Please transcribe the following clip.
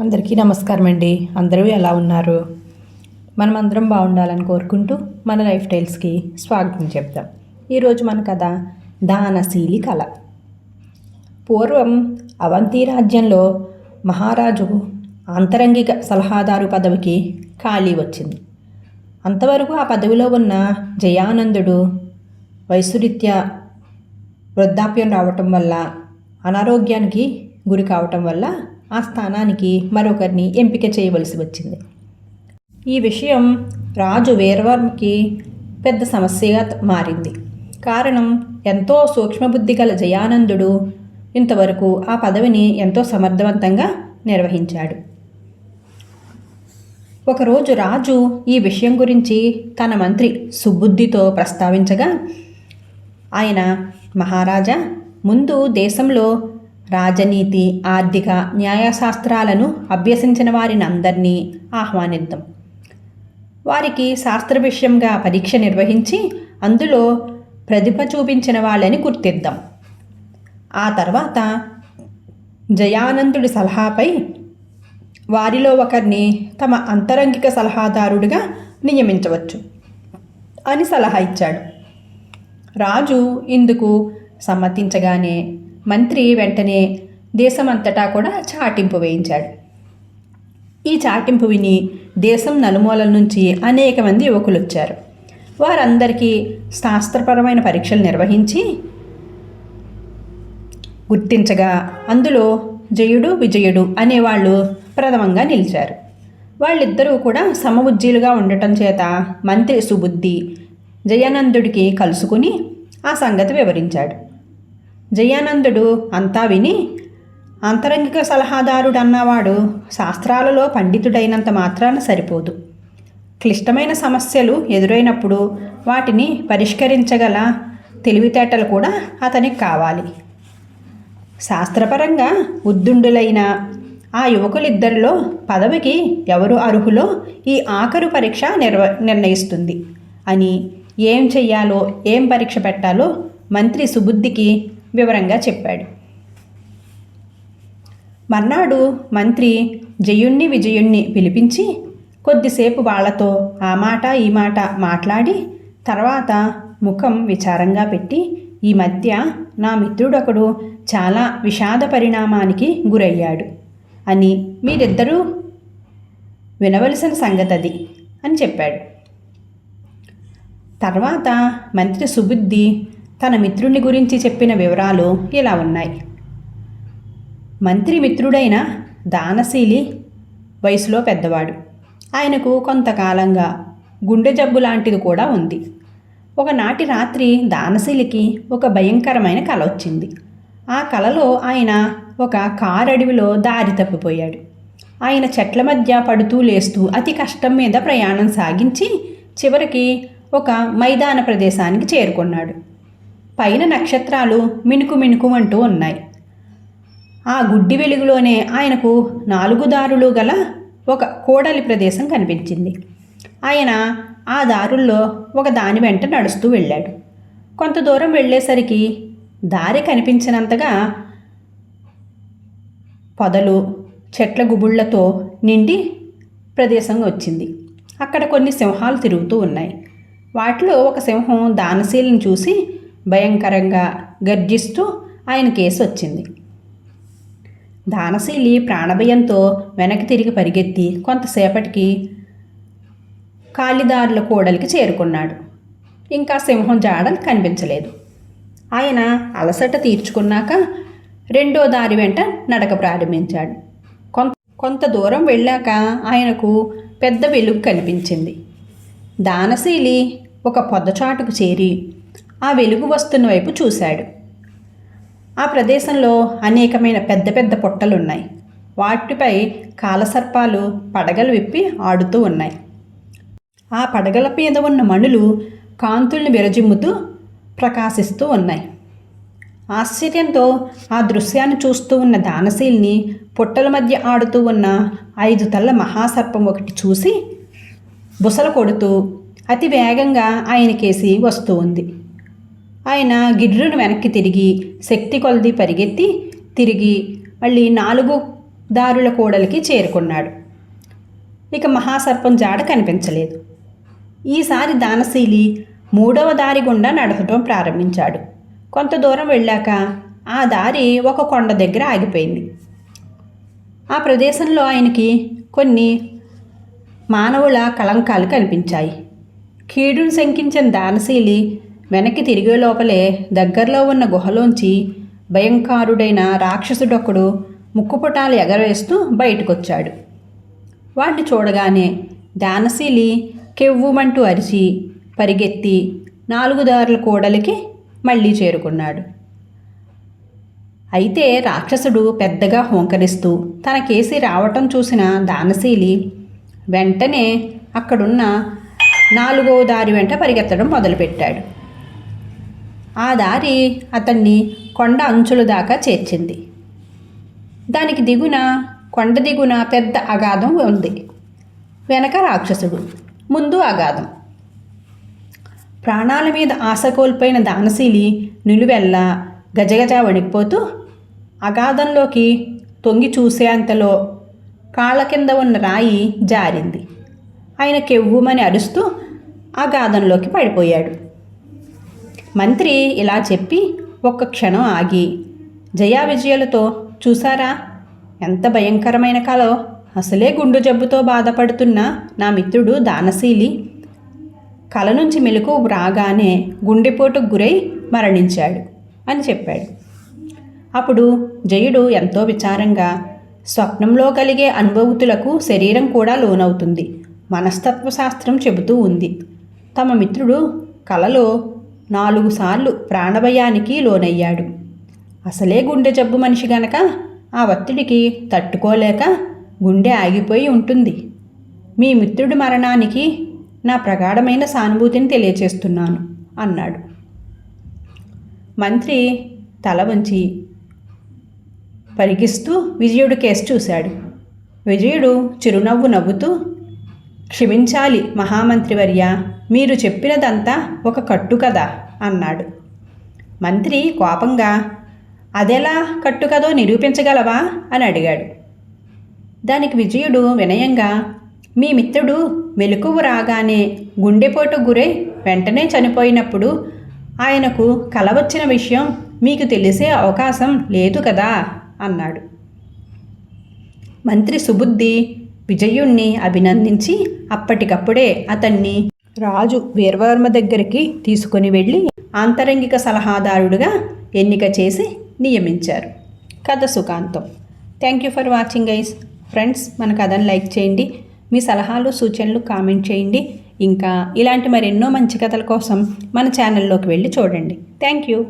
అందరికీ నమస్కారం అండి అందరూ ఎలా ఉన్నారు? మనం అందరం బాగుండాలని కోరుకుంటూ మన లైఫ్ స్టైల్స్కి స్వాగతం చెప్తాం ఈరోజు మన కథ దానశీలి కళ. పూర్వం అవంతి రాజ్యంలో మహారాజు అంతరంగిక సలహాదారు పదవికి ఖాళీ వచ్చింది. అంతవరకు ఆ పదవిలో ఉన్న జయానందుడు వయసురీత్యా వృద్ధాప్యం రావటం వల్ల అనారోగ్యానికి గురి కావటం వల్ల ఆ స్థానానికి మరొకరిని ఎంపిక చేయవలసి వచ్చింది. ఈ విషయం రాజు వీరవర్మకి పెద్ద సమస్యగా మారింది. కారణం ఎంతో సూక్ష్మబుద్ధి గల జయానందుడు ఇంతవరకు ఆ పదవిని ఎంతో సమర్థవంతంగా నిర్వహించాడు. ఒకరోజు రాజు ఈ విషయం గురించి తన మంత్రి సుబుద్ధితో ప్రస్తావించగా ఆయన మహారాజా ముందు దేశంలో రాజనీతి ఆర్థిక న్యాయశాస్త్రాలను అభ్యసించిన వారిని అందరినీ ఆహ్వానిద్దాం. వారికి శాస్త్ర విషయంగా పరీక్ష నిర్వహించి అందులో ప్రతిభ చూపించిన వాళ్ళని గుర్తిద్దాం. ఆ తర్వాత జయానందుడి సలహాపై వారిలో ఒకరిని తమ అంతరంగిక సలహాదారుడిగా నియమించవచ్చు అని సలహా ఇచ్చాడు. రాజు ఇందుకు సమ్మతించగానే మంత్రి వెంటనే దేశమంతటా కూడా చాటింపు వేయించాడు. ఈ చాటింపు విని దేశం నలుమూలల నుంచి అనేక మంది యువకులు వచ్చారు వారందరికీ శాస్త్రపరమైన పరీక్షలు నిర్వహించి గుర్తించగా అందులో జయుడు విజయుడు అనేవాళ్ళు ప్రథమంగా నిలిచారు. వాళ్ళిద్దరూ కూడా సమబుజ్జీలుగా ఉండటం చేత మంత్రి సుబుద్ధి జయానందుడికి కలుసుకుని ఆ సంగతి వివరించాడు. జయానందుడు అంతా విని అంతరంగిక సలహాదారుడు అన్నవాడు శాస్త్రాలలో పండితుడైనంత మాత్రాన సరిపోదు. క్లిష్టమైన సమస్యలు ఎదురైనప్పుడు వాటిని పరిష్కరించగల తెలివితేటలు కూడా అతనికి కావాలి. శాస్త్రపరంగా ఉద్దుండులైన ఆ యువకులిద్దరిలో పదవికి ఎవరు అర్హులో ఈ ఆఖరు పరీక్ష నిర్వ నిర్ణయిస్తుంది. అని ఏం చెయ్యాలో ఏం పరీక్ష పెట్టాలో మంత్రి సుబుద్ధికి వివరంగా చెప్పాడు. మర్నాడు మంత్రి జయుణ్ణి విజయుణ్ణి పిలిపించి కొద్దిసేపు వాళ్ళతో ఆ మాట ఈ మాట మాట్లాడి తర్వాత ముఖం విచారంగా పెట్టి ఈ మధ్య నా మిత్రుడొకడు చాలా విషాద పరిణామానికి గురయ్యాడు అని మీరిద్దరూ వినవలసిన సంగతి అది అని చెప్పాడు. తర్వాత మంత్రి సుబుద్ధి తన మిత్రుని గురించి చెప్పిన వివరాలు ఇలా ఉన్నాయి. మంత్రి మిత్రుడైన దానశీలి వయసులో పెద్దవాడు. ఆయనకు కొంతకాలంగా గుండె జబ్బు లాంటిది కూడా ఉంది. ఒకనాటి రాత్రి దానశీలికి ఒక భయంకరమైన కల వచ్చింది. ఆ కలలో ఆయన ఒక కారు అడవిలో దారి తప్పిపోయాడు. ఆయన చెట్ల మధ్య పడుతూ లేస్తూ అతి కష్టం మీద ప్రయాణం సాగించి చివరికి ఒక మైదాన ప్రదేశానికి చేరుకున్నాడు. పైన నక్షత్రాలు మినుకు అంటూ ఉన్నాయి. ఆ గుడ్డి వెలుగులోనే ఆయనకు నాలుగు దారులు గల ఒక కోడలి ప్రదేశం కనిపించింది. ఆయన ఆ దారుల్లో ఒక దాని వెంట నడుస్తూ వెళ్ళాడు. కొంత దూరం వెళ్ళేసరికి దారి కనిపించినంతగా పొదలు చెట్ల గుబుళ్ళతో నిండి ప్రదేశం వచ్చింది. అక్కడ కొన్ని సింహాలు తిరుగుతూ ఉన్నాయి. వాటిలో ఒక సింహం దానశీలను చూసి భయంకరంగా గర్జిస్తూ ఆయన కేసు వచ్చింది. దానశీలి ప్రాణభయంతో వెనక్కి తిరిగి పరిగెత్తి కొంతసేపటికి కాలిదారుల కూడలికి చేరుకున్నాడు. ఇంకా సింహం జాడలు కనిపించలేదు. ఆయన అలసట తీర్చుకున్నాక రెండో దారి వెంట నడక ప్రారంభించాడు. కొంత కొంత దూరం వెళ్ళాక ఆయనకు పెద్ద వెలుగు కనిపించింది. దానశీలి ఒక పొద్దచాటుకు చేరి ఆ వెలుగు వస్తున్న వైపు చూశాడు. ఆ ప్రదేశంలో అనేకమైన పెద్ద పెద్ద పుట్టలున్నాయి. వాటిపై కాలసర్పాలు పడగలు విప్పి ఆడుతూ ఉన్నాయి. ఆ పడగల మీద ఉన్న మణులు కాంతుల్ని విరజిమ్ముతూ ప్రకాశిస్తూ ఉన్నాయి. ఆశ్చర్యంతో ఆ దృశ్యాన్ని చూస్తూ ఉన్న దానశీల్ని పుట్టల మధ్య ఆడుతూ ఉన్న ఐదు తల్ల మహాసర్పం ఒకటి చూసి బుసలు కొడుతూ అతి వేగంగా ఆయనకేసి వస్తూ ఉంది. ఆయన గిర్రును వెనక్కి తిరిగి శక్తి కొలది పరిగెత్తి తిరిగి మళ్ళీ నాలుగు దారుల కూడలికి చేరుకున్నాడు. ఇక మహాసర్పం జాడ కనిపించలేదు. ఈసారి దానశీలి మూడవ దారి గుండా నడవటం ప్రారంభించాడు. కొంత దూరం వెళ్ళాక ఆ దారి ఒక కొండ దగ్గర ఆగిపోయింది. ఆ ప్రదేశంలో ఆయనకి కొన్ని మానవుల కళంకాలు కనిపించాయి. కీడును శంకించిన దానశీలి వెనక్కి తిరిగే లోపలే దగ్గరలో ఉన్న గుహలోంచి భయంకారుడైన రాక్షసుడొకడు ముక్కుపుటాలు ఎగరవేస్తూ బయటకొచ్చాడు. వాడిని చూడగానే దానశీలి కెవ్వుమంటూ అరిచి పరిగెత్తి నాలుగు దారుల కూడలికి మళ్ళీ చేరుకున్నాడు. అయితే రాక్షసుడు పెద్దగా హోంకరిస్తూ తన కేసి రావటం చూసిన దానశీలి వెంటనే అక్కడున్న నాలుగో దారి వెంట పరిగెత్తడం మొదలుపెట్టాడు. ఆ దారి అతన్ని కొండ అంచుల దాకా చేర్చింది. దానికి దిగున కొండ దిగున పెద్ద అగాధం ఉంది. వెనక రాక్షసుడు ముందు అగాధం. ప్రాణాల మీద ఆశ కోల్పోయిన దానశీలి నిలువెల్ల గజగజ వణికిపోతూ అగాధంలోకి తొంగి చూసేంతలో కాళ్ళ కింద ఉన్న రాయి జారింది. ఆయన కెవ్వుమని అరుస్తూ అగాధంలోకి పడిపోయాడు. మంత్రి ఇలా చెప్పి ఒక్క క్షణం ఆగి జయా విజయాలతో చూసారా? ఎంత భయంకరమైన కలో. అసలే గుండు జబ్బుతో బాధపడుతున్న నా మిత్రుడు దానశీలి. కల నుంచి మెలకు రాగానే గుండెపోటుకు గురై మరణించాడు అని చెప్పాడు. అప్పుడు జయుడు ఎంతో విచారంగా స్వప్నంలో కలిగే అనుభూతులకు శరీరం కూడా లోనవుతుంది. మనస్తత్వశాస్త్రం చెబుతూ ఉంది. తమ మిత్రుడు కలలో నాలుగు సార్లు ప్రాణభయానికి లోనయ్యాడు. అసలే గుండె జబ్బు మనిషి గనక ఆ ఒత్తిడికి తట్టుకోలేక గుండె ఆగిపోయి ఉంటుంది. మీ మిత్రుడి మరణానికి నా ప్రగాఢమైన సానుభూతిని తెలియచేస్తున్నాను అన్నాడు. మంత్రి తల వంచి పరిగిస్తూ విజయుడు కేసు చూశాడు. విజయుడు చిరునవ్వు నవ్వుతూ క్షమించాలి మహామంత్రివర్య మీరు చెప్పినదంతా ఒక కట్టు కదా? అన్నాడు. మంత్రి కోపంగా అదెలా కట్టుకదో నిరూపించగలవా? అని అడిగాడు. దానికి విజయుడు వినయంగా మీ మిత్రుడు మెలకువ రాగానే గుండెపోటు గురై వెంటనే చనిపోయినప్పుడు ఆయనకు కల వచ్చిన విషయం మీకు తెలిసే అవకాశం లేదు కదా? అన్నాడు. మంత్రి సుబుద్ధి విజయుణ్ణి అభినందించి అప్పటికప్పుడే అతన్ని రాజు వీరవర్మ దగ్గరికి తీసుకుని వెళ్ళి ఆంతరంగిక సలహాదారుడుగా ఎన్నిక చేసి నియమించారు. కథ సుఖాంతం. Thank you for watching guys friends మన కథను లైక్ చేయండి. మీ సలహాలు సూచనలు కామెంట్ చేయండి. ఇంకా ఇలాంటి మరెన్నో మంచి కథల కోసం మన ఛానల్లోకి వెళ్ళి చూడండి. Thank you